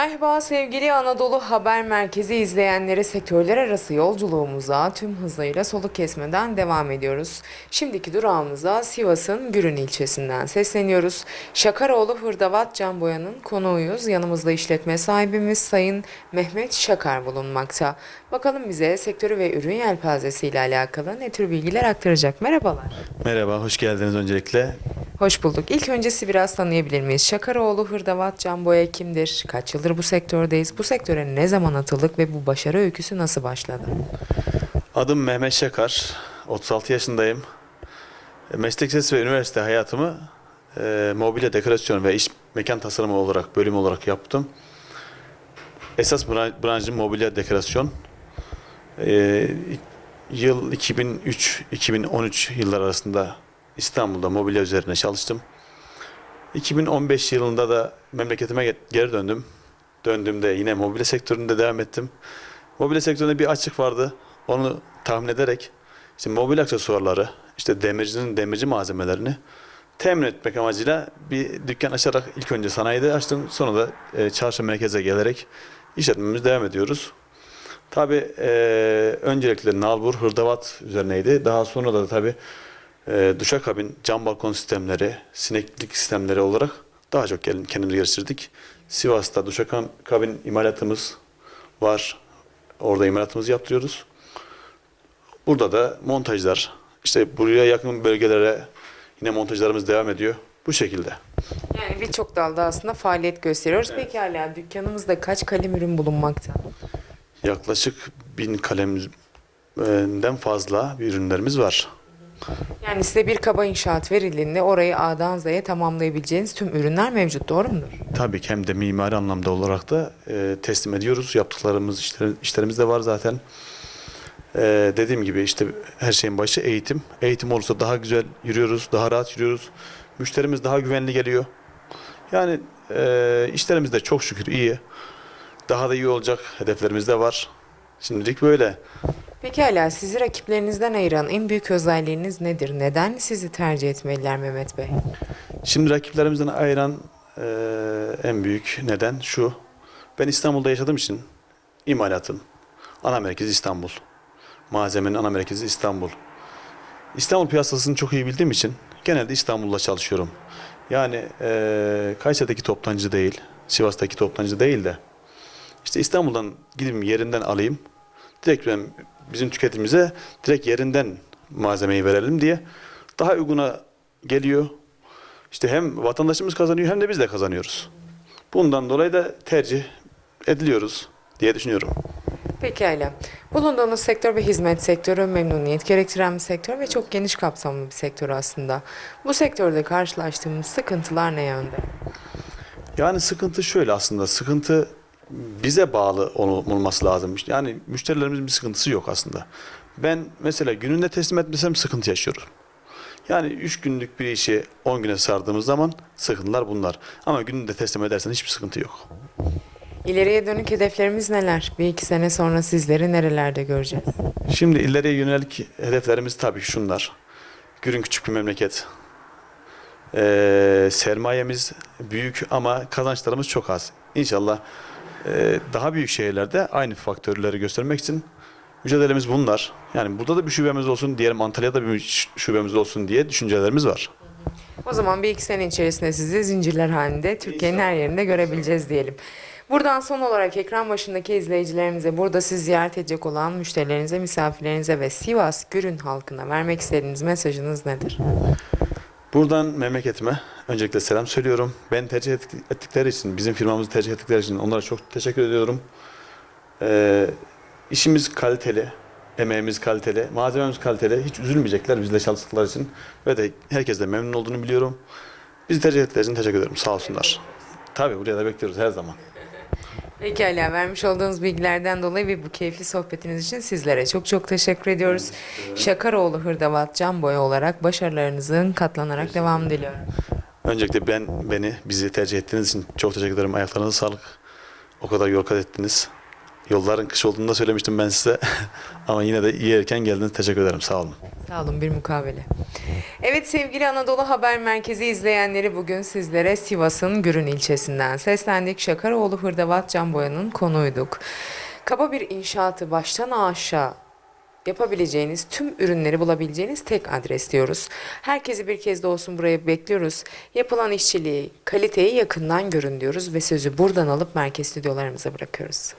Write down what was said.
Merhaba sevgili Anadolu Haber Merkezi izleyenleri sektörler arası yolculuğumuza tüm hızıyla soluk kesmeden devam ediyoruz. Şimdiki durağımıza Sivas'ın Gürün ilçesinden sesleniyoruz. Şakaroğlu Hırdavat Can Boya'nın konuğuyuz. Yanımızda işletme sahibimiz Sayın Mehmet Şakar bulunmakta. Bakalım bize sektörü ve ürün yelpazesi ile alakalı ne tür bilgiler aktaracak. Merhabalar. Merhaba, hoş geldiniz öncelikle. Hoş bulduk. İlk öncesi biraz tanıyabilir miyiz? Şakaroğlu Hırdavat Can Boya kimdir? Kaç yıldır bu sektördeyiz? Bu sektöre ne zaman atıldık ve bu başarı öyküsü nasıl başladı? Adım Mehmet Şakar, 36 yaşındayım. E, Meslek ve üniversite hayatımı e, mobilya dekorasyon ve iş mekan tasarımı olarak, bölüm olarak yaptım. Esas bran- branşım mobilya dekorasyon. E, yıl 2003-2013 yıllar arasında İstanbul'da mobilya üzerine çalıştım. 2015 yılında da memleketime ge- geri döndüm. Döndüğümde yine mobilya sektöründe devam ettim. Mobilya sektöründe bir açık vardı. Onu tahmin ederek işte mobil aksesuarları, işte demircinin demirci malzemelerini temin etmek amacıyla bir dükkan açarak ilk önce sanayide açtım. Sonra da e, çarşı merkeze gelerek işletmemiz devam ediyoruz. Tabii e, öncelikle nalbur, hırdavat üzerineydi. Daha sonra da tabii e, duşakabin, cam balkon sistemleri, sineklik sistemleri olarak daha çok kendimizi geliştirdik. Sivas'ta duşakabin imalatımız var. Orada imalatımızı yaptırıyoruz. Burada da montajlar, işte buraya yakın bölgelere yine montajlarımız devam ediyor. Bu şekilde. Yani birçok dalda aslında faaliyet gösteriyoruz. Peki hala dükkanımızda kaç kalem ürün bulunmakta? Yaklaşık bin kalemden fazla bir ürünlerimiz var. Yani size bir kaba inşaat verildiğinde orayı A'dan Z'ye tamamlayabileceğiniz tüm ürünler mevcut doğru mudur? Tabii ki hem de mimari anlamda olarak da e, teslim ediyoruz. Yaptıklarımız, işler, işlerimiz de var zaten. E, dediğim gibi işte her şeyin başı eğitim. Eğitim olursa daha güzel yürüyoruz, daha rahat yürüyoruz. Müşterimiz daha güvenli geliyor. Yani e, işlerimiz de çok şükür iyi. Daha da iyi olacak hedeflerimiz de var. Şimdilik böyle. Peki hala sizi rakiplerinizden ayıran en büyük özelliğiniz nedir? Neden sizi tercih etmeliler Mehmet Bey? Şimdi rakiplerimizden ayıran e, en büyük neden şu. Ben İstanbul'da yaşadığım için imalatın ana merkezi İstanbul. Malzemenin ana merkezi İstanbul. İstanbul piyasasını çok iyi bildiğim için genelde İstanbul'da çalışıyorum. Yani e, Kayseri'deki toptancı değil, Sivas'taki toptancı değil de işte İstanbul'dan gidip yerinden alayım. Direkt ben bizim tüketimimize direkt yerinden malzemeyi verelim diye daha uyguna geliyor. İşte hem vatandaşımız kazanıyor hem de biz de kazanıyoruz. Bundan dolayı da tercih ediliyoruz diye düşünüyorum. Pekala. Bulunduğunuz sektör ve hizmet sektörü memnuniyet gerektiren bir sektör ve çok geniş kapsamlı bir sektör aslında. Bu sektörde karşılaştığımız sıkıntılar ne yönde? Yani sıkıntı şöyle aslında. Sıkıntı bize bağlı ol- olması lazım. Yani müşterilerimizin bir sıkıntısı yok aslında. Ben mesela gününde teslim etmesem sıkıntı yaşıyorum. Yani 3 günlük bir işi 10 güne sardığımız zaman sıkıntılar bunlar. Ama gününde teslim edersen hiçbir sıkıntı yok. İleriye dönük hedeflerimiz neler? Bir iki sene sonra sizleri nerelerde göreceğiz? Şimdi ileriye yönelik hedeflerimiz tabii şunlar. Gürün küçük bir memleket. Ee, sermayemiz büyük ama kazançlarımız çok az. İnşallah daha büyük şehirlerde aynı faktörleri göstermek için mücadelemiz bunlar. Yani burada da bir şubemiz olsun, diyelim Antalya'da bir şubemiz olsun diye düşüncelerimiz var. O zaman bir iki sene içerisinde sizi zincirler halinde Türkiye'nin her yerinde görebileceğiz diyelim. Buradan son olarak ekran başındaki izleyicilerimize, burada siz ziyaret edecek olan müşterilerinize, misafirlerinize ve Sivas Gürün halkına vermek istediğiniz mesajınız nedir? Buradan memleketime öncelikle selam söylüyorum. Ben tercih ettik- ettikleri için, bizim firmamızı tercih ettikleri için onlara çok teşekkür ediyorum. Ee, işimiz kaliteli, emeğimiz kaliteli, malzememiz kaliteli. Hiç üzülmeyecekler bizle çalıştıkları için. Ve de herkes de memnun olduğunu biliyorum. Bizi tercih ettikleri için teşekkür ederim. Sağ olsunlar. Tabii buraya da bekliyoruz her zaman. Pekala vermiş olduğunuz bilgilerden dolayı ve bu keyifli sohbetiniz için sizlere çok çok teşekkür ediyoruz. Şakaroğlu Hırdavat Can Boya olarak başarılarınızın katlanarak devam diliyorum. Öncelikle ben, beni, bizi tercih ettiğiniz için çok teşekkür ederim. Ayaklarınıza sağlık. O kadar yol kat ettiniz. Yolların kış olduğunu da söylemiştim ben size. Ama yine de iyi erken geldiniz. Teşekkür ederim. Sağ olun. Sağ olun bir mukavele. Evet sevgili Anadolu Haber Merkezi izleyenleri bugün sizlere Sivas'ın Gürün ilçesinden seslendik. Şakaroğlu Hırdavat Can Boya'nın konuyduk. Kaba bir inşaatı baştan aşağı yapabileceğiniz tüm ürünleri bulabileceğiniz tek adres diyoruz. Herkesi bir kez de olsun buraya bekliyoruz. Yapılan işçiliği, kaliteyi yakından görün diyoruz ve sözü buradan alıp merkez stüdyolarımıza bırakıyoruz.